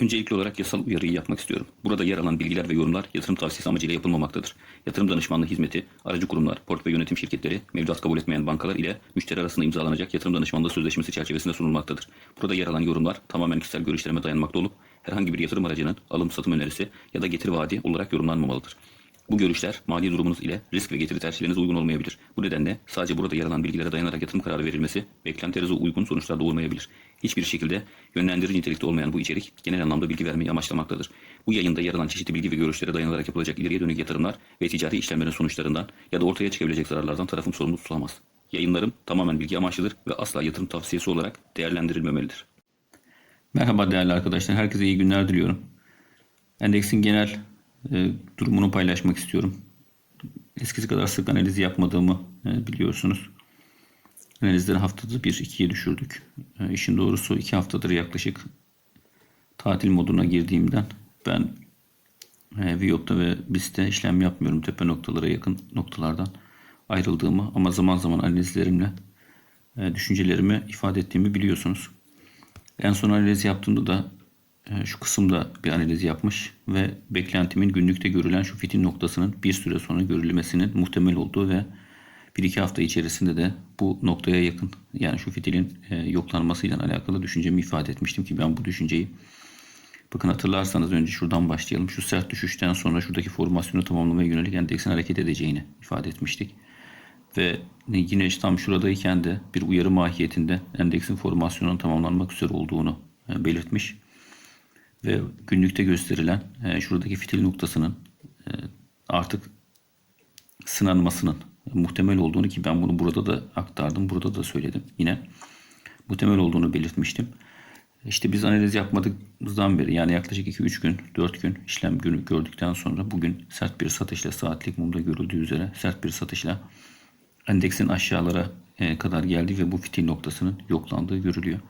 Öncelikli olarak yasal uyarıyı yapmak istiyorum. Burada yer alan bilgiler ve yorumlar yatırım tavsiyesi amacıyla yapılmamaktadır. Yatırım danışmanlığı hizmeti, aracı kurumlar, portföy yönetim şirketleri, mevduat kabul etmeyen bankalar ile müşteri arasında imzalanacak yatırım danışmanlığı sözleşmesi çerçevesinde sunulmaktadır. Burada yer alan yorumlar tamamen kişisel görüşlerime dayanmakta olup herhangi bir yatırım aracının alım satım önerisi ya da getiri vaadi olarak yorumlanmamalıdır. Bu görüşler mali durumunuz ile risk ve getiri tercihlerinize uygun olmayabilir. Bu nedenle sadece burada yer alan bilgilere dayanarak yatırım kararı verilmesi beklentilerinize uygun sonuçlar doğurmayabilir. Hiçbir şekilde yönlendirici nitelikte olmayan bu içerik genel anlamda bilgi vermeyi amaçlamaktadır. Bu yayında yer alan çeşitli bilgi ve görüşlere dayanarak yapılacak ileriye dönük yatırımlar ve ticari işlemlerin sonuçlarından ya da ortaya çıkabilecek zararlardan tarafım sorumlu tutulamaz. Yayınlarım tamamen bilgi amaçlıdır ve asla yatırım tavsiyesi olarak değerlendirilmemelidir. Merhaba değerli arkadaşlar. Herkese iyi günler diliyorum. Endeksin genel e, durumunu paylaşmak istiyorum. Eskisi kadar sık analiz yapmadığımı e, biliyorsunuz. Analizleri haftada bir ikiye düşürdük. E, işin doğrusu iki haftadır yaklaşık tatil moduna girdiğimden ben e, Viyop'ta ve BIST'te işlem yapmıyorum. Tepe noktalara yakın noktalardan ayrıldığımı ama zaman zaman analizlerimle e, düşüncelerimi ifade ettiğimi biliyorsunuz. En son analiz yaptığımda da şu kısımda bir analiz yapmış ve beklentimin günlükte görülen şu fitil noktasının bir süre sonra görülmesinin muhtemel olduğu ve bir iki hafta içerisinde de bu noktaya yakın yani şu fitilin e, yoklanmasıyla alakalı düşüncemi ifade etmiştim ki ben bu düşünceyi bakın hatırlarsanız önce şuradan başlayalım. Şu sert düşüşten sonra şuradaki formasyonu tamamlamaya yönelik endeksin hareket edeceğini ifade etmiştik. Ve yine işte tam şuradayken de bir uyarı mahiyetinde endeksin formasyonunun tamamlanmak üzere olduğunu e, belirtmiş. Ve günlükte gösterilen e, şuradaki fitil noktasının e, artık sınanmasının muhtemel olduğunu ki ben bunu burada da aktardım, burada da söyledim yine. Muhtemel olduğunu belirtmiştim. İşte biz analiz yapmadığımızdan beri yani yaklaşık 2-3 gün, 4 gün işlem günü gördükten sonra bugün sert bir satışla saatlik mumda görüldüğü üzere sert bir satışla endeksin aşağılara e, kadar geldi ve bu fitil noktasının yoklandığı görülüyor.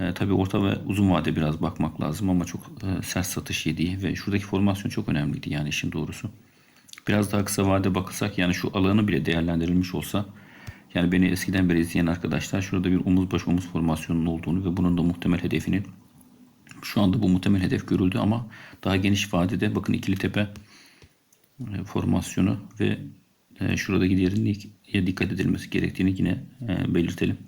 E, tabii orta ve uzun vade biraz bakmak lazım ama çok e, sert satış yediği ve şuradaki formasyon çok önemliydi yani işin doğrusu. Biraz daha kısa vade bakırsak yani şu alanı bile değerlendirilmiş olsa yani beni eskiden beri izleyen arkadaşlar şurada bir omuz baş omuz formasyonunun olduğunu ve bunun da muhtemel hedefinin şu anda bu muhtemel hedef görüldü ama daha geniş vadede bakın ikili tepe e, formasyonu ve e, şuradaki derinliğe dikkat edilmesi gerektiğini yine e, belirtelim.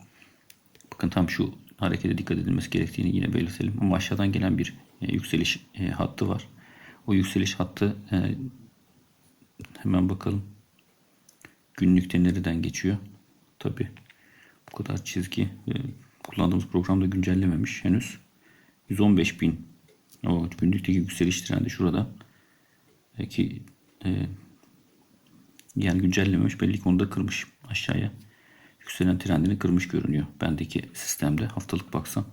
Bakın tam şu harekete dikkat edilmesi gerektiğini yine belirtelim. Ama aşağıdan gelen bir yükseliş hattı var. O yükseliş hattı hemen bakalım. Günlükte nereden geçiyor? Tabi bu kadar çizgi kullandığımız programda güncellememiş henüz. 115 bin o günlükteki yükseliş trendi şurada ki e, yani güncellememiş belli ki onu da kırmış aşağıya yükselen trendini kırmış görünüyor bendeki sistemde. Haftalık baksam.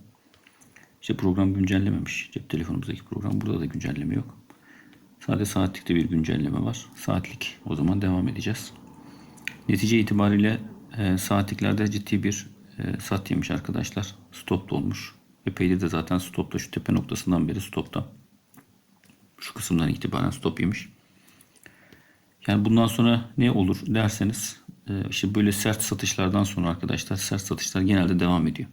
İşte program güncellememiş. Cep telefonumuzdaki program. Burada da güncelleme yok. Sadece saatlikte bir güncelleme var. Saatlik. O zaman devam edeceğiz. Netice itibariyle e, saatliklerde ciddi bir e, sat yemiş arkadaşlar. Stop da olmuş epeydir de zaten stopta şu tepe noktasından beri stopta. Şu kısımdan itibaren stop yemiş. Yani bundan sonra ne olur derseniz işte böyle sert satışlardan sonra arkadaşlar sert satışlar genelde devam ediyor.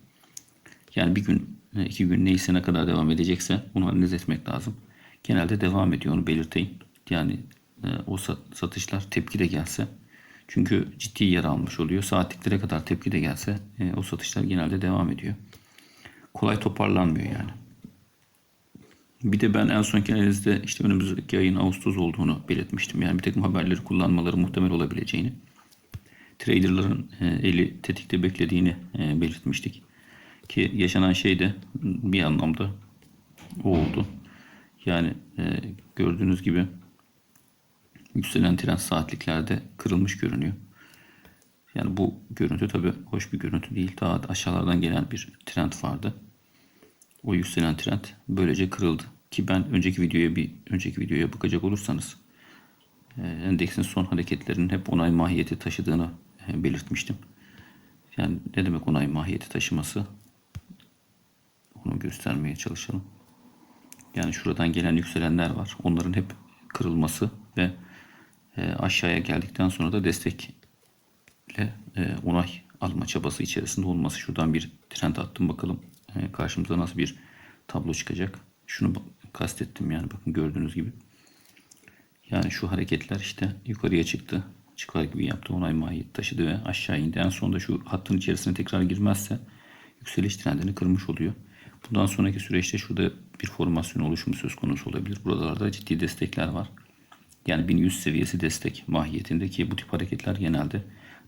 Yani bir gün e, iki gün neyse ne kadar devam edecekse onu analiz etmek lazım. Genelde devam ediyor onu belirteyim. Yani e, o satışlar tepki de gelse çünkü ciddi yer almış oluyor. Saatliklere kadar tepki de gelse o satışlar genelde devam ediyor. Kolay toparlanmıyor yani. Bir de ben en sonki analizde işte önümüzdeki ayın Ağustos olduğunu belirtmiştim. Yani bir takım haberleri kullanmaları muhtemel olabileceğini. Traderların e, eli tetikte beklediğini e, belirtmiştik. Ki yaşanan şey de bir anlamda o oldu. Yani e, gördüğünüz gibi yükselen trend saatliklerde kırılmış görünüyor. Yani bu görüntü tabi hoş bir görüntü değil. Daha aşağılardan gelen bir trend vardı. O yükselen trend böylece kırıldı. Ki ben önceki videoya bir önceki videoya bakacak olursanız endeksin son hareketlerinin hep onay mahiyeti taşıdığını belirtmiştim. Yani ne demek onay mahiyeti taşıması? Onu göstermeye çalışalım. Yani şuradan gelen yükselenler var. Onların hep kırılması ve e, aşağıya geldikten sonra da destekle onay alma çabası içerisinde olması. Şuradan bir trend attım bakalım karşımıza nasıl bir tablo çıkacak. Şunu kastettim yani bakın gördüğünüz gibi. Yani şu hareketler işte yukarıya çıktı. Çıkar gibi yaptı. Onay mahiyet taşıdı ve aşağı indi. En sonunda şu hattın içerisine tekrar girmezse yükseliş trendini kırmış oluyor. Bundan sonraki süreçte şurada bir formasyon oluşumu söz konusu olabilir. Buralarda ciddi destekler var. Yani 1100 seviyesi destek mahiyetinde ki bu tip hareketler genelde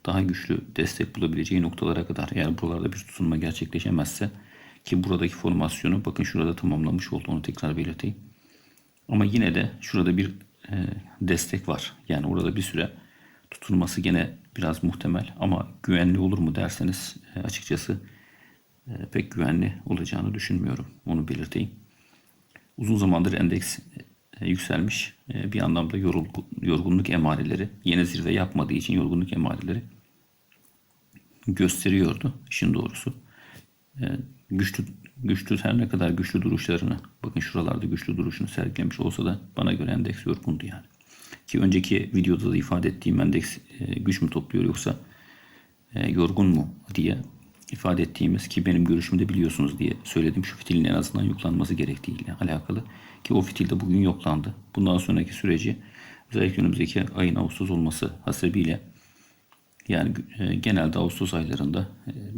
daha güçlü destek bulabileceği noktalara kadar eğer buralarda bir tutunma gerçekleşemezse ki buradaki formasyonu bakın şurada tamamlamış oldu onu tekrar belirteyim. Ama yine de şurada bir e, destek var. Yani orada bir süre tutulması gene biraz muhtemel ama güvenli olur mu derseniz e, açıkçası e, pek güvenli olacağını düşünmüyorum. Onu belirteyim. Uzun zamandır endeks e, yükselmiş. Bir anlamda yorgunluk emareleri, yeni zirve yapmadığı için yorgunluk emareleri gösteriyordu işin doğrusu. Güçlü güçlü her ne kadar güçlü duruşlarını bakın şuralarda güçlü duruşunu sergilemiş olsa da bana göre endeks yorgundu yani. Ki önceki videoda da ifade ettiğim endeks e, güç mü topluyor yoksa e, yorgun mu diye ifade ettiğimiz ki benim görüşümde biliyorsunuz diye söyledim. Şu fitilin en azından yoklanması gerektiğiyle alakalı. Ki o fitil de bugün yoklandı. Bundan sonraki süreci özellikle önümüzdeki ayın Ağustos olması hasebiyle yani e, genelde Ağustos aylarında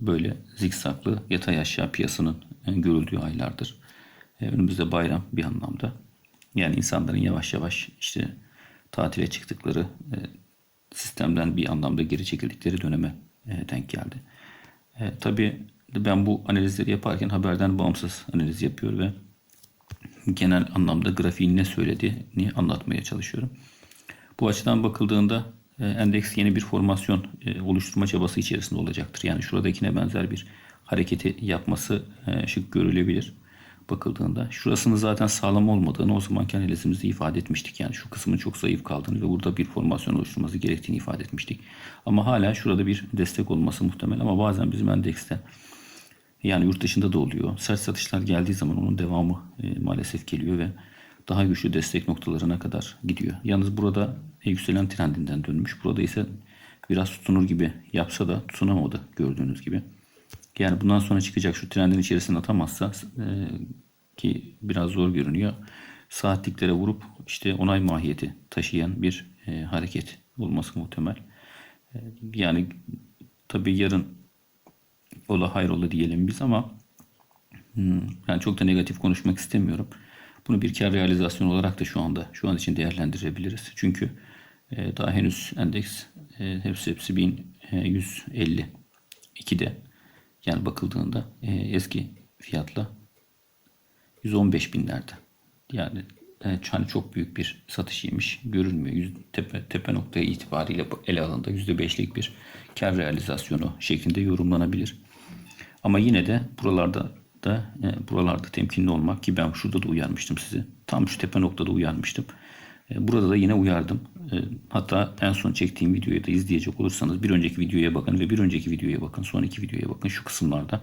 böyle zikzaklı yatay aşağı piyasanın görüldüğü aylardır. Önümüzde bayram bir anlamda. Yani insanların yavaş yavaş işte tatile çıktıkları e, sistemden bir anlamda geri çekildikleri döneme e, denk geldi. E, tabii ben bu analizleri yaparken haberden bağımsız analiz yapıyor ve genel anlamda grafiğin ne söylediğini anlatmaya çalışıyorum. Bu açıdan bakıldığında e, endeks yeni bir formasyon e, oluşturma çabası içerisinde olacaktır. Yani şuradakine benzer bir hareketi yapması e, şık görülebilir bakıldığında. Şurasının zaten sağlam olmadığını o zamanki analizimizde ifade etmiştik. Yani şu kısmın çok zayıf kaldığını ve burada bir formasyon oluşturması gerektiğini ifade etmiştik. Ama hala şurada bir destek olması muhtemel ama bazen bizim endekste yani yurt dışında da oluyor. Sert satışlar geldiği zaman onun devamı e, maalesef geliyor ve daha güçlü destek noktalarına kadar gidiyor. Yalnız burada yükselen trendinden dönmüş. Burada ise biraz tutunur gibi yapsa da tutunamadı gördüğünüz gibi. Yani bundan sonra çıkacak şu trendin içerisine atamazsa e, ki biraz zor görünüyor. Saatliklere vurup işte onay mahiyeti taşıyan bir e, hareket olması muhtemel. E, yani tabii yarın ola hayrola diyelim biz ama hmm, yani çok da negatif konuşmak istemiyorum. Bunu bir kar realizasyonu olarak da şu anda şu an için değerlendirebiliriz. Çünkü e, daha henüz endeks e, hepsi hepsi 1152'de yani bakıldığında e, eski fiyatla 115 binlerde. Yani e, hani çok büyük bir satış yemiş görülmüyor. Yüz, tepe, tepe noktaya itibariyle ele alında %5'lik bir kar realizasyonu şeklinde yorumlanabilir. Ama yine de buralarda da e, buralarda temkinli olmak ki ben şurada da uyarmıştım sizi. Tam şu tepe noktada uyarmıştım. E, burada da yine uyardım. E, hatta en son çektiğim videoyu da izleyecek olursanız bir önceki videoya bakın ve bir önceki videoya bakın. Sonraki videoya bakın şu kısımlarda.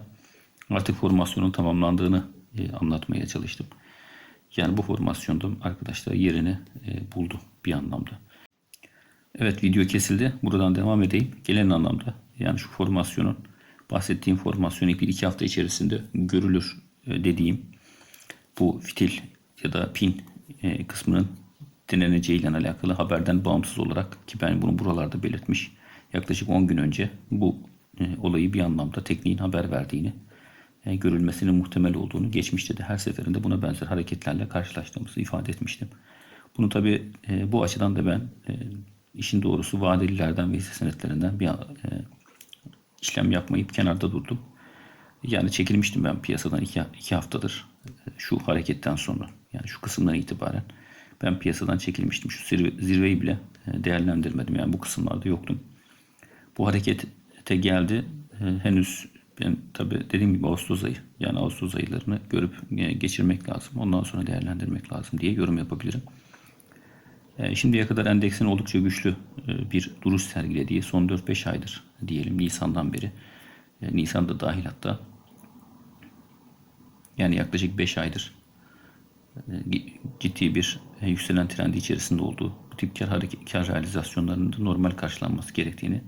Artık formasyonun tamamlandığını e, anlatmaya çalıştım. Yani bu formasyonda arkadaşlar yerini e, buldu bir anlamda. Evet video kesildi. Buradan devam edeyim. Gelen anlamda yani şu formasyonun bahsettiğim formasyon bir iki hafta içerisinde görülür e, dediğim bu fitil ya da pin kısmının deneneceği alakalı haberden bağımsız olarak ki ben bunu buralarda belirtmiş yaklaşık 10 gün önce bu olayı bir anlamda tekniğin haber verdiğini görülmesinin muhtemel olduğunu geçmişte de her seferinde buna benzer hareketlerle karşılaştığımızı ifade etmiştim. Bunu tabi e, bu açıdan da ben e, işin doğrusu vadelilerden ve hisse senetlerinden bir e, işlem yapmayıp kenarda durdum. Yani çekilmiştim ben piyasadan iki, iki haftadır e, şu hareketten sonra. Yani şu kısımdan itibaren ben piyasadan çekilmiştim. Şu zirve, zirveyi bile e, değerlendirmedim. Yani bu kısımlarda yoktum. Bu harekete geldi. E, henüz ben tabi dediğim gibi Ağustos ayı yani Ağustos aylarını görüp e, geçirmek lazım. Ondan sonra değerlendirmek lazım diye yorum yapabilirim. E, Şimdiye kadar endeksin oldukça güçlü e, bir duruş sergilediği son 4-5 aydır diyelim Nisan'dan beri. Nisan'da dahil hatta. Yani yaklaşık 5 aydır ciddi bir yükselen trendi içerisinde olduğu bu tip kar, hareket, kar realizasyonlarının normal karşılanması gerektiğini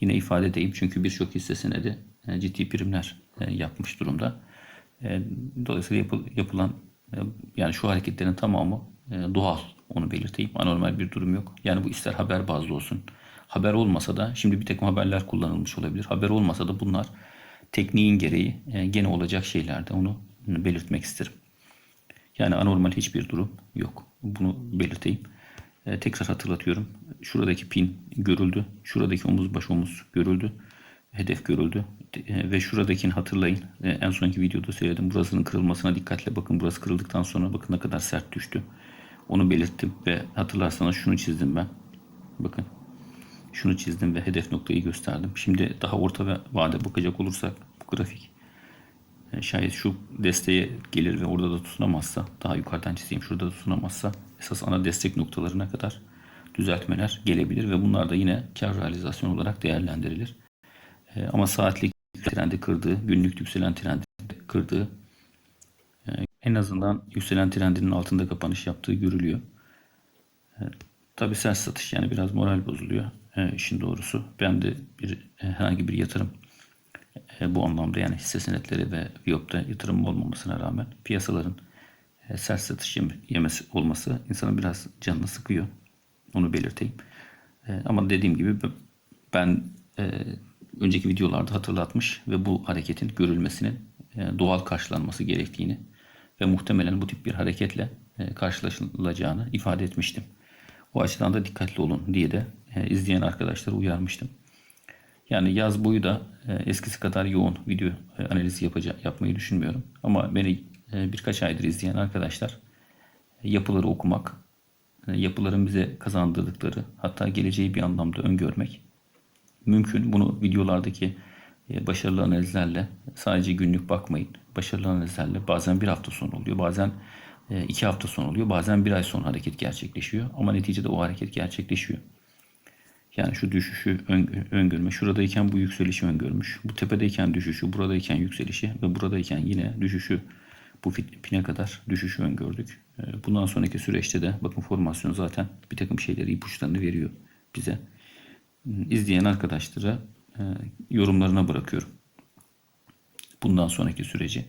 yine ifade edeyim. Çünkü birçok hisse senedi e, ciddi primler e, yapmış durumda. E, Dolayısıyla yapı- yapılan E, Yani şu hareketlerin tamamı e, doğal. Onu belirteyim. Anormal bir durum yok. Yani bu ister haber bazlı olsun. Haber olmasa da şimdi bir takım haberler kullanılmış olabilir. Haber olmasa da bunlar tekniğin gereği e, gene olacak şeylerde. Onu belirtmek isterim. Yani anormal hiçbir durum yok. Bunu belirteyim. E, tekrar hatırlatıyorum. Şuradaki pin görüldü. Şuradaki omuz baş omuz görüldü. Hedef görüldü. E, ve şuradakini hatırlayın. E, en sonki videoda söyledim. Burasının kırılmasına dikkatle bakın. Burası kırıldıktan sonra bakın ne kadar sert düştü. Onu belirttim ve hatırlarsanız şunu çizdim ben. Bakın. Şunu çizdim ve hedef noktayı gösterdim. Şimdi daha orta ve vade bakacak olursak bu grafik e, şayet şu desteğe gelir ve orada da tutunamazsa daha yukarıdan çizeyim şurada da tutunamazsa esas ana destek noktalarına kadar düzeltmeler gelebilir ve bunlar da yine kar realizasyon olarak değerlendirilir. E, ama saatlik trendi kırdığı, günlük yükselen trendi kırdığı e, en azından yükselen trendinin altında kapanış yaptığı görülüyor. Tabi sert satış yani biraz moral bozuluyor e, işin doğrusu. Ben de bir e, herhangi bir yatırım e, bu anlamda yani hisse senetleri ve Viyop'ta yatırım olmamasına rağmen piyasaların e, sert satış yem- yemesi olması insanın biraz canını sıkıyor. Onu belirteyim. E, ama dediğim gibi ben e, önceki videolarda hatırlatmış ve bu hareketin görülmesinin e, doğal karşılanması gerektiğini ve muhtemelen bu tip bir hareketle e, karşılaşılacağını ifade etmiştim. O açıdan da dikkatli olun diye de e, izleyen arkadaşları uyarmıştım. Yani yaz boyu da eskisi kadar yoğun video analizi yapacak, yapmayı düşünmüyorum. Ama beni birkaç aydır izleyen arkadaşlar yapıları okumak, yapıların bize kazandırdıkları hatta geleceği bir anlamda öngörmek mümkün. Bunu videolardaki e, başarılı analizlerle sadece günlük bakmayın. Başarılı analizlerle bazen bir hafta sonra oluyor, bazen e, iki hafta sonra oluyor, bazen bir ay sonra hareket gerçekleşiyor. Ama neticede o hareket gerçekleşiyor. Yani şu düşüşü ön- öngörme. Şuradayken bu yükselişi öngörmüş. Bu tepedeyken düşüşü, buradayken yükselişi ve buradayken yine düşüşü bu pine kadar düşüşü öngördük. Ee, Bundan sonraki süreçte de bakın formasyon zaten bir takım şeyleri ipuçlarını veriyor bize. İzleyen arkadaşlara e, yorumlarına bırakıyorum. Bundan sonraki süreci.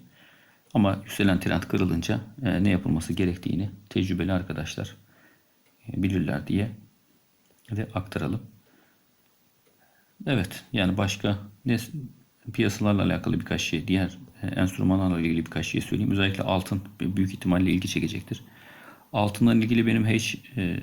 Ama yükselen trend kırılınca e, ne yapılması gerektiğini tecrübeli arkadaşlar e, bilirler diye ve aktaralım. Evet yani başka ne piyasalarla alakalı birkaç şey, diğer enstrümanlarla ilgili birkaç şey söyleyeyim. Özellikle altın büyük ihtimalle ilgi çekecektir. Altınla ilgili benim e,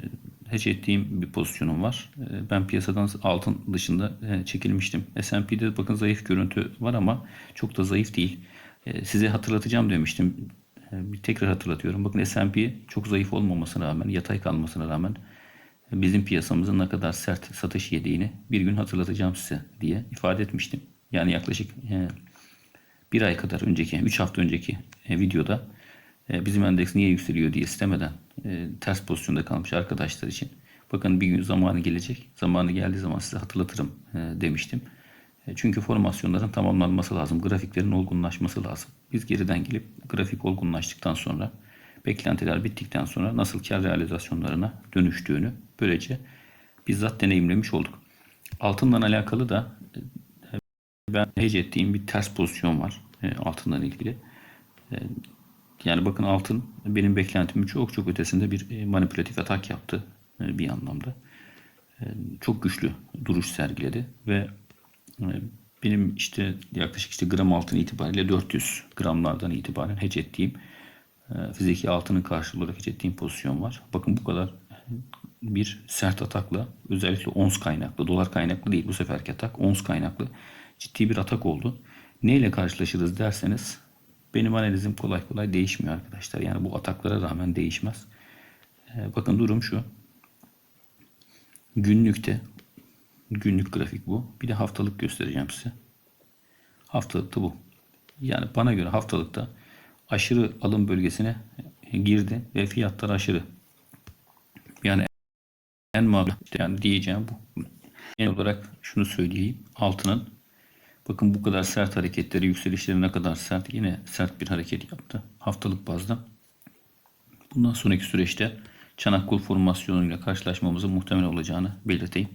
hedge ettiğim bir pozisyonum var. E, Ben piyasadan altın dışında e, çekilmiştim. S&P'de bakın zayıf görüntü var ama çok da zayıf değil. E, Size hatırlatacağım demiştim. E, Bir tekrar hatırlatıyorum. Bakın S&P çok zayıf olmamasına rağmen, yatay kalmasına rağmen bizim piyasamızın ne kadar sert satış yediğini bir gün hatırlatacağım size diye ifade etmiştim. Yani yaklaşık e, bir ay kadar önceki, 3 hafta önceki e, videoda e, bizim endeks niye yükseliyor diye istemeden e, ters pozisyonda kalmış arkadaşlar için bakın bir gün zamanı gelecek. Zamanı geldiği zaman size hatırlatırım e, demiştim. Çünkü formasyonların tamamlanması lazım. Grafiklerin olgunlaşması lazım. Biz geriden gelip grafik olgunlaştıktan sonra beklentiler bittikten sonra nasıl kar realizasyonlarına dönüştüğünü böylece bizzat deneyimlemiş olduk. Altından alakalı da ben hedge ettiğim bir ters pozisyon var altından ilgili. Yani bakın altın benim beklentimin çok çok ötesinde bir e, manipülatif atak yaptı e, bir anlamda. E, Çok güçlü duruş sergiledi ve benim işte yaklaşık işte gram altın itibariyle 400 gramlardan itibaren hedge ettiğim fiziki altının karşılığı olarak hedge ettiğim pozisyon var. Bakın bu kadar bir sert atakla özellikle ons kaynaklı, dolar kaynaklı değil bu seferki atak, ons kaynaklı ciddi bir atak oldu. Neyle karşılaşırız derseniz benim analizim kolay kolay değişmiyor arkadaşlar. Yani bu ataklara rağmen değişmez. Ee, bakın durum şu. Günlükte günlük grafik bu. Bir de haftalık göstereceğim size. Haftalıkta bu. Yani bana göre haftalıkta aşırı alım bölgesine girdi ve fiyatlar aşırı. Yani en makul yani diyeceğim bu. En olarak şunu söyleyeyim. Altının bakın bu kadar sert hareketleri, yükselişleri ne kadar sert. Yine sert bir hareket yaptı. Haftalık bazda. Bundan sonraki süreçte Çanakkul formasyonuyla karşılaşmamızın muhtemel olacağını belirteyim.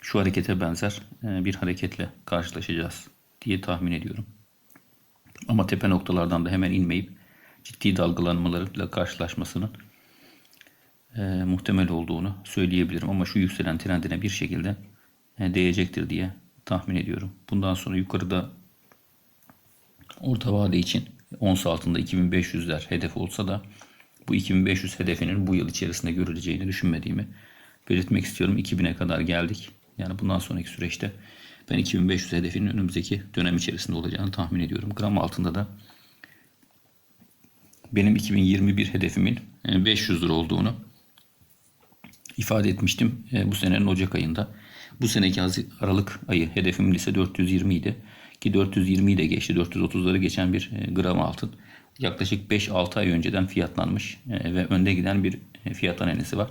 Şu harekete benzer e, bir hareketle karşılaşacağız diye tahmin ediyorum. Ama tepe noktalardan da hemen inmeyip ciddi dalgalanmalarıyla karşılaşmasının e, muhtemel olduğunu söyleyebilirim. Ama şu yükselen trendine bir şekilde e, değecektir diye tahmin ediyorum. Bundan sonra yukarıda orta vade için ons altında 2500'ler hedef olsa da bu 2500 hedefinin bu yıl içerisinde görüleceğini düşünmediğimi belirtmek istiyorum. 2000'e kadar geldik. Yani bundan sonraki süreçte ben 2500 hedefinin önümüzdeki dönem içerisinde olacağını tahmin ediyorum. Gram altında da benim 2021 hedefimin e, 500 lira olduğunu ifade etmiştim e, bu senenin Ocak ayında. Bu seneki Aralık ayı hedefim ise 420 idi. Ki 420'yi de geçti. 430'ları geçen bir e, gram altın. Yaklaşık 5-6 ay önceden fiyatlanmış e, ve önde giden bir e, fiyat analizi var.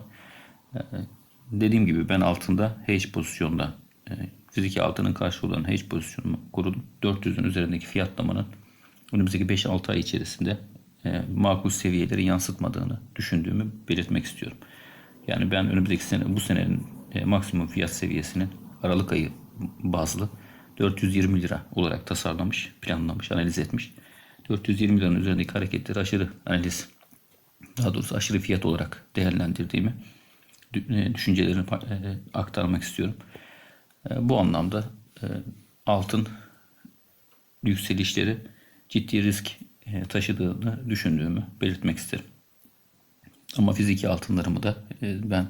Dediğim gibi ben altında hedge pozisyonda fiziki altının karşı olan hedge pozisyonumu kurdum. 400'ün üzerindeki fiyatlamanın önümüzdeki 5-6 ay içerisinde makul seviyeleri yansıtmadığını düşündüğümü belirtmek istiyorum. Yani ben önümüzdeki sene bu senenin e, maksimum fiyat seviyesinin Aralık ayı bazlı 420 lira olarak tasarlamış, planlamış, analiz etmiş. 420 liranın üzerindeki hareketleri aşırı analiz, daha doğrusu aşırı fiyat olarak değerlendirdiğimi e, düşüncelerimi e, aktarmak istiyorum. Bu anlamda altın yükselişleri ciddi risk taşıdığını düşündüğümü belirtmek isterim. Ama fiziki altınlarımı da ben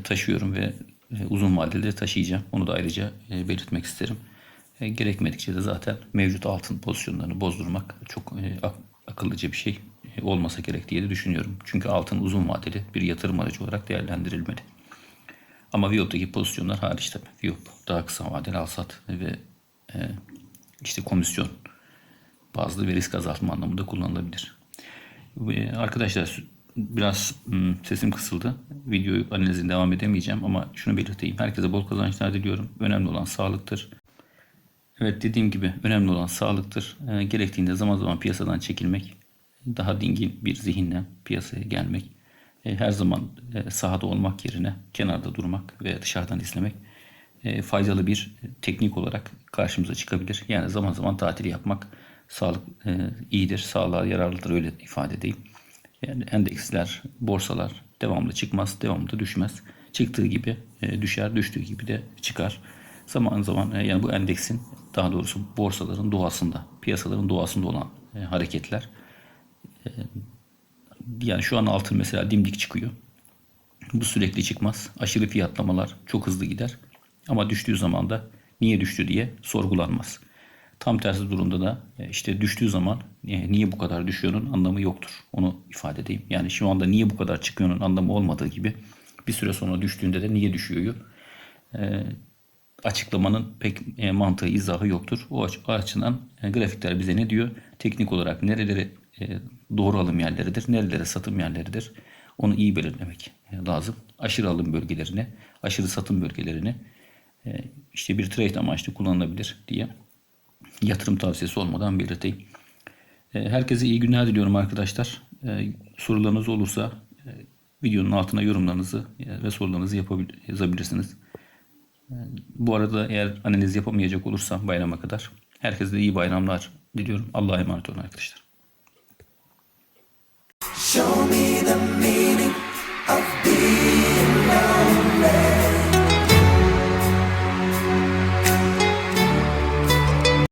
taşıyorum ve e, uzun vadede de taşıyacağım. Onu da ayrıca e, belirtmek isterim. E, Gerekmedikçe de zaten mevcut altın pozisyonlarını bozdurmak çok e, ak- akıllıca bir şey e, olmasa gerek diye de düşünüyorum. Çünkü altın uzun vadeli bir yatırım aracı olarak değerlendirilmeli. Ama Viyop'taki pozisyonlar hariç tabii. Viyop daha kısa vadeli alsat ve e, işte komisyon bazlı ve risk azaltma anlamında kullanılabilir. Arkadaşlar biraz hmm, sesim kısıldı. Video analizine devam edemeyeceğim ama şunu belirteyim. Herkese bol kazançlar diliyorum. Önemli olan sağlıktır. Evet dediğim gibi önemli olan sağlıktır. E, gerektiğinde zaman zaman piyasadan çekilmek, daha dingin bir zihinle piyasaya gelmek, e, her zaman e, sahada olmak yerine kenarda durmak ve dışarıdan izlemek e, faydalı bir teknik olarak karşımıza çıkabilir. Yani zaman zaman tatil yapmak sağlık e, iyidir, sağlığa yararlıdır öyle ifade edeyim. Yani endeksler, borsalar devamlı çıkmaz, devamlı da düşmez. Çıktığı gibi e, düşer, düştüğü gibi de çıkar. Zaman zaman e, yani bu endeksin daha doğrusu borsaların doğasında, piyasaların doğasında olan e, hareketler. Yani şu an altın mesela dimdik çıkıyor. Bu sürekli çıkmaz. Aşırı fiyatlamalar çok hızlı gider. Ama düştüğü zaman da niye düştü diye sorgulanmaz. Tam tersi durumda da e, işte düştüğü zaman e, niye bu kadar düşüyorun anlamı yoktur. Onu ifade edeyim. Yani şu anda niye bu kadar çıkıyorun anlamı olmadığı gibi bir süre sonra düştüğünde de niye düşüyor e, açıklamanın pek e, mantığı, izahı yoktur. O, aç, o açıdan e, grafikler bize ne diyor? Teknik olarak nereleri doğru alım yerleridir, nerelere satım yerleridir. Onu iyi belirlemek lazım. Aşırı alım bölgelerini, aşırı satım bölgelerini işte bir trade amaçlı kullanılabilir diye yatırım tavsiyesi olmadan belirteyim. E, Herkese iyi günler diliyorum arkadaşlar. E, Sorularınız olursa e, videonun altına yorumlarınızı ve sorularınızı yazabilirsiniz. Bu arada eğer analiz yapamayacak olursam bayrama kadar herkese iyi bayramlar diliyorum. Allah'a emanet olun arkadaşlar. Show me the